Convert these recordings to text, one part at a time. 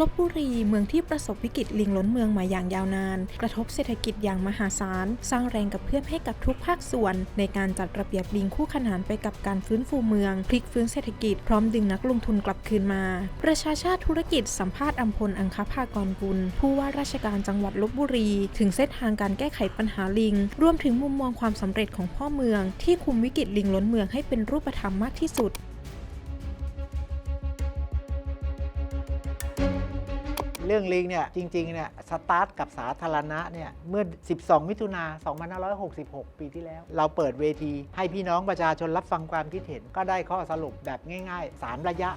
ลบบุรีเมืองที่ประสบวิกฤตลิงล้นเมืองมาอย่างยาวนาน กระทบเศรษฐกิจอย่างมหาศาล สร้างแรงกับเพื่อมให้กับทุกภาคส่วน ในการจัดระเบียบลิงคู่ขนานไปกับการฟื้นฟูเมือง พลิกฟื้นเศรษฐกิจพร้อมดึงนักลงทุนกลับคืนมา ประชาชาติธุรกิจสัมภาษณ์อัมพลอังคภากรกุลผู้ว่าราชการจังหวัดลบบุรี ถึงเส้นทางการแก้ไขปัญหาลิง รวมถึงมุมมองความสำเร็จของพ่อเมือง ที่คุมวิกฤตลิงล้นเมืองให้เป็นรูปธรรมมากที่สุด เรื่องลิงเนี่ยจริงๆเนี่ยสตาร์ทกับสาธารณะเนี่ยเมื่อ 12 มิถุนา2566 ปีที่แล้ว เราเปิดเวที ให้พี่น้องประชาชนรับฟังความคิดเห็นก็ได้ข้อสรุปแบบง่าย ๆ 3 ระยะ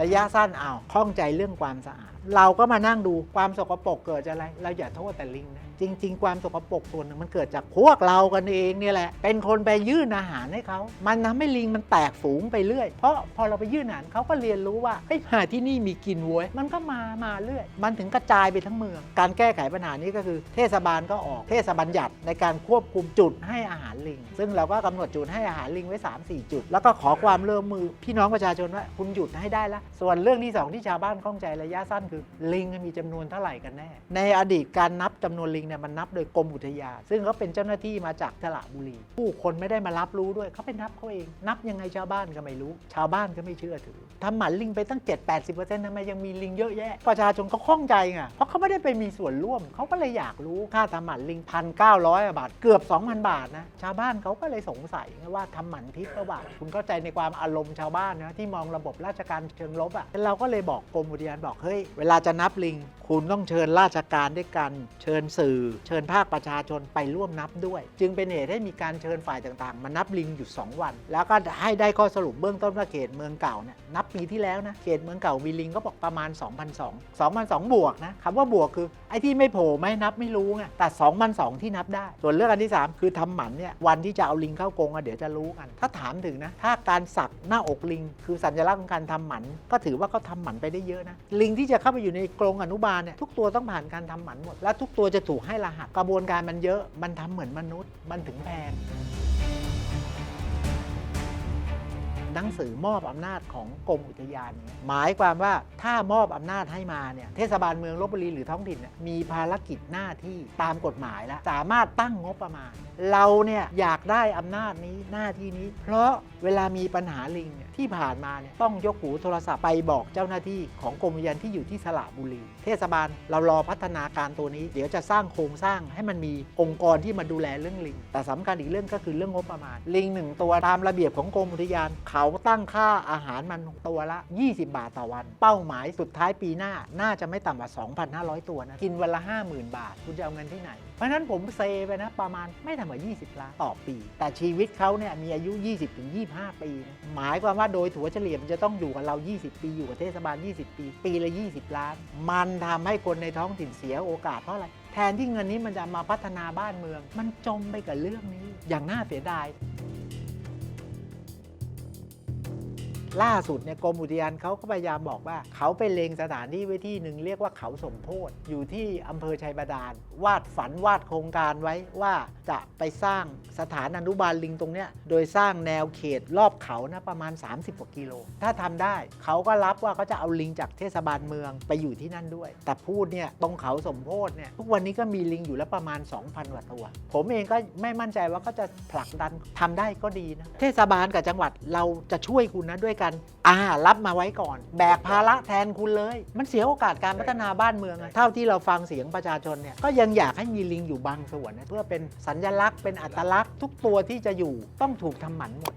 ระยะสั้นเอาข้องใจเรื่องความสะอาด เราก็มานั่งดูความสกปรกเกิดจากอะไร เราอย่าโทษแต่ลิงนะ จริง ๆ ความสกปรกส่วนหนึ่งมันเกิดจากพวกเรากันเองเนี่ยแหละ เป็นคนไปยื่นอาหารให้เขา มันทำให้ลิงมันแตกฝูงไปเรื่อย เพราะพอเราไปยื่นอาหารเขาก็เรียนรู้ว่าเฮ้ยหาที่นี่มีกินเว้ย มันก็มามาเรื่อย มันถึงกระจายไปทั้งเมือง การแก้ไขปัญหานี้ก็คือ เทศบาลก็ออกเทศบัญญัติในการควบคุมจุดให้อาหารลิง ซึ่งเราก็กำหนดจุดให้อาหารลิงไว้ 3-4 จุด แล้วก็ขอความร่วมมือพี่น้องประชาชนว่าคุณหยุดให้ได้ละส่วนเรื่องที่สองที่ชาวบ้านข้องใจระยะสั้นคือลิงมีจำนวนเท่าไหร่กันแน่ ในอดีตการนับจำนวนลิงเนี่ยมันนับโดยกรมอุทยานซึ่งเขาเป็นเจ้าหน้าที่มาจากสระบุรี ผู้คนไม่ได้มารับรู้ด้วยเขาไปนับเขาเอง นับยังไงชาวบ้านก็ไม่รู้ ชาวบ้านก็ไม่เชื่อถือทำหมันลิงไปตั้ง 7-80%ทำไมยังมีลิงเยอะแยะ ประชาชนก็ข้องใจไงเพราะเขาไม่ได้ไปมีส่วนร่วมเขาก็เลยอยากรู้ค่าทำหมันลิงพันเก้าร้อยบาท เกือบ 2,000 บาทนะชาวบ้านเขาก็เลยสงสัยว่าทำหมันพิษหรือเปล่าคุณเข้าใจในความอารมณ์ชาวบ้านนะที่มองระบบราชการเชิงลบอะ่ะเราก็เลยบอกกรมอุทยานบอกเฮ้ยเวลาจะนับลิง คุณต้องเชิญราชการด้วยกัน เชิญสื่อเชิญภาคประชาชนไปร่วมนับด้วย จึงเป็นเหตุให้มีการเชิญฝ่ายต่างๆ มานับลิงอยู่ 2 วัน แล้วก็ให้ได้ข้อสรุปเบื้องต้นว่าเขตเมืองเก่าเนี่ยนับปีที่แล้วนะเขตเมืองเก่ามีลิงก็บอกประมาณ 2,002 2,002 บวกนะคำว่าบวกคือไอ้ที่ไม่โผล่ไม่นับไม่รู้ไงแต่ 2,002 ที่นับได้ ส่วนเรื่องอันที่ 3 คือทำหมันเนี่ยวันที่จะเอาลิงเข้ากรงอะเดี๋ยวจะรู้กัน ถ้าถามถึงนะถ้าการสักหน้าอกลิง คือสัญลักษณ์ของการทำหมันก็ถือว่าเขาทำหมันไปได้เยอะนะลิงที่จะเข้าไปอยู่ในกรงอนุบาลเนี่ยทุกตัวต้องผ่านการทำหมันหมดและทุกตัวจะถูกให้รหัสกระบวนการมันเยอะมันทำเหมือนมนุษย์มันถึงแพง หนังสือมอบอำนาจของกรมอุทยานหมายความว่าถ้ามอบอำนาจให้มาเนี่ยเทศบาลเมืองลบบุรีหรือท้องถิ่นมีภารกิจหน้าที่ตามกฎหมายแล้วสามารถตั้งงบประมาณ เราเนี่ยอยากได้อำนาจนี้หน้าที่นี้ เพราะเวลามีปัญหาลิงที่ผ่านมาเนี่ยต้องยกหูโทรศัพท์ไปบอกเจ้าหน้าที่ของกรมอุทยานที่อยู่ที่สระบุรี เทศบาลเรารอพัฒนาการตัวนี้ เดี๋ยวจะสร้างโครงสร้างให้มันมีองค์กรที่มาดูแลเรื่องลิง แต่สำคัญอีกเรื่องก็คือเรื่องงบประมาณ ลิงหนึ่งตัวตามระเบียบของกรมอุทยานเขาาตั้งค่าอาหารมันตัวละ 20 บาทต่อวัน เป้าหมายสุดท้ายปีหน้าน่าจะไม่ต่ำกว่า 2,500 ตัวนะ กินวันละ 50,000 บาท คุณจะเอาเงินที่ไหน เพราะฉะนั้นผมเซไปนะ ประมาณไม่ต่ำกว่า 20 ล้านต่อปี แต่ชีวิตเขาเนี่ยมีอายุ 20-25 ปีนะหมายความว่าโดยถัวเฉลี่ยมันจะต้องอยู่กับเรา 20 ปี อยู่กับเทศบาล 20 ปี ปีละ 20 ล้าน มันทำให้คนในท้องถิ่นเสียโอกาสเพราะอะไรแทนที่เงินนี้มันจะมาพัฒนาบ้านเมือง มันจมไปกับเรื่องนี้ อย่างน่าเสียดาย ล่าสุดเนี่ยกรมอุทยานเขาก็พยายามบอกว่า เขาไปเลงสถานที่ไว้ที่หนึ่งเรียกว่าเขาสมโพธิอยู่ที่อำเภอชัยบาดาลวาดฝันวาดโครงการไว้ว่าจะไปสร้างสถานอนุบาลลิงตรงเนี้ยโดยสร้างแนวเขตรอบเขานะประมาณ 30กว่ากิโล ถ้าทำได้เขาก็รับว่าเขาจะเอาลิงจากเทศบาลเมืองไปอยู่ที่นั่นด้วย แต่พูดเนี่ยตรงเขาสมโพธิเนี่ยทุกวันนี้ก็มีลิงอยู่แล้วประมาณ 2,000กว่าตัว ผมเองก็ไม่มั่นใจว่าก็จะผลักดันทำได้ก็ดีนะเทศบาลกับจังหวัดเราจะช่วยคุณนะด้วยกันอ่ารับมาไว้ก่อน แบกภาระแทนคุณเลย มันเสียโอกาสการพัฒนาบ้านเมืองอะเท่าที่เราฟังเสียงประชาชนเนี่ยก็ยังอยากให้มีลิงอยู่บางส่วนนะเพื่อเป็นสัญลักษณ์เป็นอัตลักษณ์ทุกตัวที่จะอยู่ต้องถูกทำหมันหมด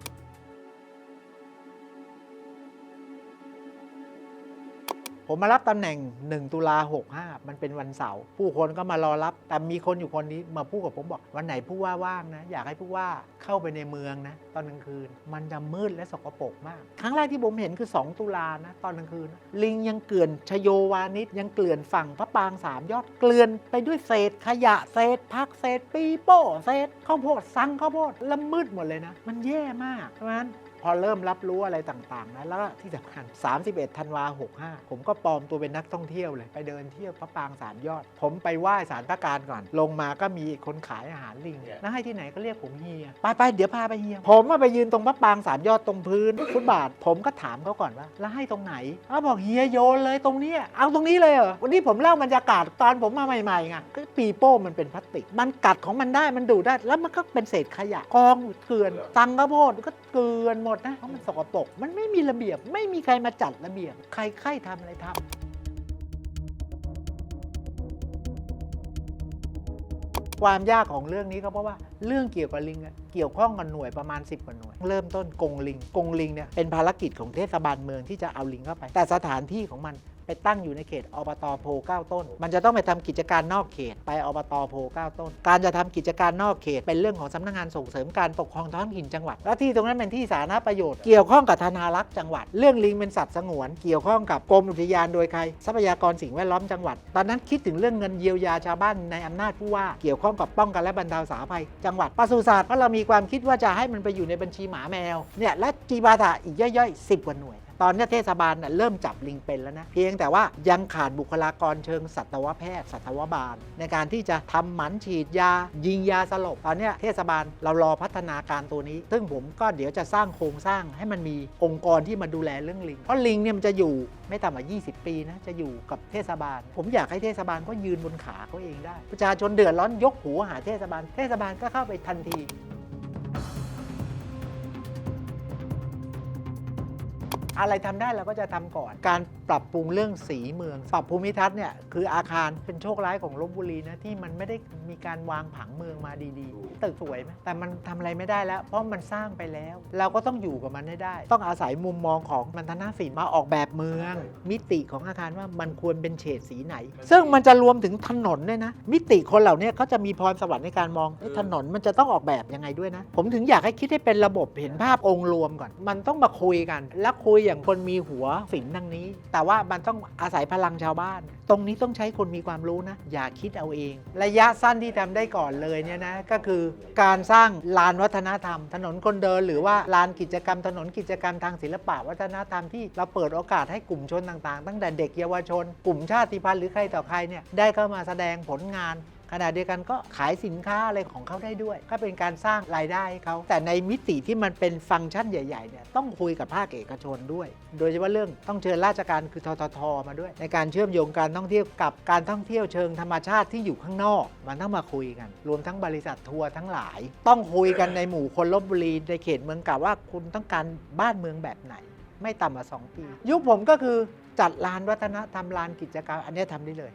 ผมมารับตำแหน่ง 1 ตุลา65 มันเป็นวันเสาร์ผู้คนก็มารอรับ แต่มีคนอยู่คนนี้มาพูดกับผมบอก วันไหนผู้ว่าว่างนะ อยากให้ผู้ว่าเข้าไปในเมืองนะ ตอนกลางคืน มันจะมืดและสกปรกมาก ครั้งแรกที่ผมเห็นคือ 2 ตุลานะ ตอนกลางคืน ลิงยังเกลื่อนชโยวานิชยังเกลื่อนฝั่งพระปางสามยอดเกลื่อนไปด้วยเศษขยะเศษพักเศษปีโป้เศษข้าวโพดซังข้าวโพดละมืดหมดเลยนะ มันแย่มากเพราะฉะนั้น พอเริ่มรับรู้อะไรต่างๆนะแล้วก็ที่สำคัญ 31 ธันวา 65 ผมก็ปลอมตัวเป็นนักท่องเที่ยวเลย ไปเดินเที่ยวพระปรางสามยอด ผมไปไหว้สารพระการก่อน ลงมาก็มีคนขายอาหารลิงแล้วให้ที่ไหนก็เรียกผมเฮีย ไปไปๆเดี๋ยวพาไปเฮีย ผมมาไปยืนตรงพระปรางสามยอดตรงพื้นฟุตบาท ผมก็ถามเขาก่อนว่า แล้วให้ตรงไหนเขาบอกเฮียโยนเลยตรงเนี้ยเอาตรงนี้เลยเหรอ วันนี้ผมเล่าบรรยากาศตอนผมมาใหม่ๆไงก็ปีโป้มันเป็นพลาสติก มันกัดของมันได้ มันดูดได้ แล้วมันก็เป็นเศษขยะกองอยู่เกลื่อนตังกระโพดก็เกลื่อนหมดนะเพราะมันสกปรกมันไม่มีระเบียบ ไม่มีใครมาจัดระเบียบ ใครใครทำอะไรทำความยากของเรื่องนี้ก็เพราะว่าเรื่องเกี่ยวกับลิงเกี่ยวข้องกับหน่วยประมาณ 10 กว่าหน่วย เริ่มต้นกงลิงกงลิงเนี่ยเป็นภารกิจของเทศบาลเมืองที่จะเอาลิงเข้าไป แต่สถานที่ของมัน ไปตั้งอยู่ในเขตอบตโพ9ต้น มันจะต้องไปทำกิจการนอกเขต ไปอบตโพ9ต้น การจะทำกิจการนอกเขต เป็นเรื่องของสำนักงานส่งเสริมการปกครองท้องถิ่นจังหวัด และที่ตรงนั้นเป็นที่สาธารณประโยชน์ เกี่ยวข้องกับธนารักษ์จังหวัด เรื่องลิงเป็นสัตว์สงวน เกี่ยวข้องกับกรมอุทยานโดยใคร ทรัพยากรสิ่งแวดล้อมจังหวัด ตอนนั้นคิดถึงเรื่องเงินเยียวยาชาวบ้านในอำนาจผู้ว่า เกี่ยวข้องกับป้องกันและบรรเทาสาธารณภัย จังหวัดปศุสัตว์เพราะเรามีความคิดว่าจะให้มันไปอยู่ในบัญชีหมาแมว เนี่ย และจีบาถะอีกย่อยๆ 10 กว่าหน่วยตอนนี้เทศบาลเริ่มจับลิงเป็นแล้วนะ เพียงแต่ว่ายังขาดบุคลากรเชิงสัตวแพทย์ สัตวบาล ในการที่จะทำหมันฉีดยา ยิงยาสลบ ตอนนี้เทศบาลเรารอพัฒนาการตัวนี้ ซึ่งผมก็เดี๋ยวจะสร้างโครงสร้างให้มันมีองค์กรที่มาดูแลเรื่องลิง เพราะลิงเนี่ยมันจะอยู่ไม่ต่ำกว่า 20 ปีนะจะอยู่กับเทศบาล ผมอยากให้เทศบาลก็ยืนบนขาเขาเองได้ ประชาชนเดือดร้อนยกหูหาเทศบาล เทศบาลก็เข้าไปทันที อะไรทำได้เราก็จะทำก่อน การปรับปรุงเรื่องสีเมือง ปรับภูมิทัศน์เนี่ยคืออาคารเป็นโชคร้ายของลบบุรีนะที่มันไม่ได้มีการวางผังเมืองมาดีๆ ตึกสวยไหมแต่มันทำอะไรไม่ได้แล้ว เพราะมันสร้างไปแล้ว เราก็ต้องอยู่กับมันให้ได้ ต้องอาศัยมุมมองของมันธนาศิลป์มาออกแบบเมือง มิติของอาคารว่ามันควรเป็นเฉดสีไหน ซึ่งมันจะรวมถึงถนนด้วยนะ มิติคนเหล่านี้เขาจะมีพรสวรรค์ในการมองเอ๊ะถนนมันจะต้องออกแบบยังไงด้วยนะ ผมถึงอยากให้คิดให้เป็นระบบเห็นภาพองค์รวมก่อน มันต้องมาคุยกันแล้วคุยอย่างคนมีหัวฝินทางนี้ แต่ว่ามันต้องอาศัยพลังชาวบ้าน ตรงนี้ต้องใช้คนมีความรู้นะ อย่าคิดเอาเอง ระยะสั้นที่ทำได้ก่อนเลยเนี่ยนะก็คือการสร้างลานวัฒนธรรม ถนนคนเดิน หรือว่าลานกิจกรรม ถนนกิจกรรมทางศิลปะวัฒนธรรมที่เราเปิดโอกาสให้กลุ่มชนต่างๆ ตั้งแต่เด็กเยาวชน กลุ่มชาติพันธุ์หรือใครต่อใครเนี่ยได้เข้ามาแสดงผลงาน ขณะเดียวกันก็ขายสินค้าอะไรของเขาได้ด้วย ก็เป็นการสร้างรายได้ให้เขา แต่ในมิติที่มันเป็นฟังก์ชันใหญ่ๆเนี่ยต้องคุยกับภาคเอกชนด้วย โดยเฉพาะเรื่องต้องเชิญราชการคือทททมาด้วย ในการเชื่อมโยงการท่องเที่ยวกับการท่องเที่ยวเชิงธรรมชาติที่อยู่ข้างนอก มันต้องมาคุยกัน รวมทั้งบริษัททัวร์ทั้งหลาย ต้องคุยกันในหมู่คนลบบุรีในเขตเมืองเก่าว่าคุณต้องการบ้านเมืองแบบไหน ไม่ต่ำกว่า2ปี ยุคผมก็คือจัดลานวัฒนธรรมลานกิจกรรมอันนี้ยทำได้เลย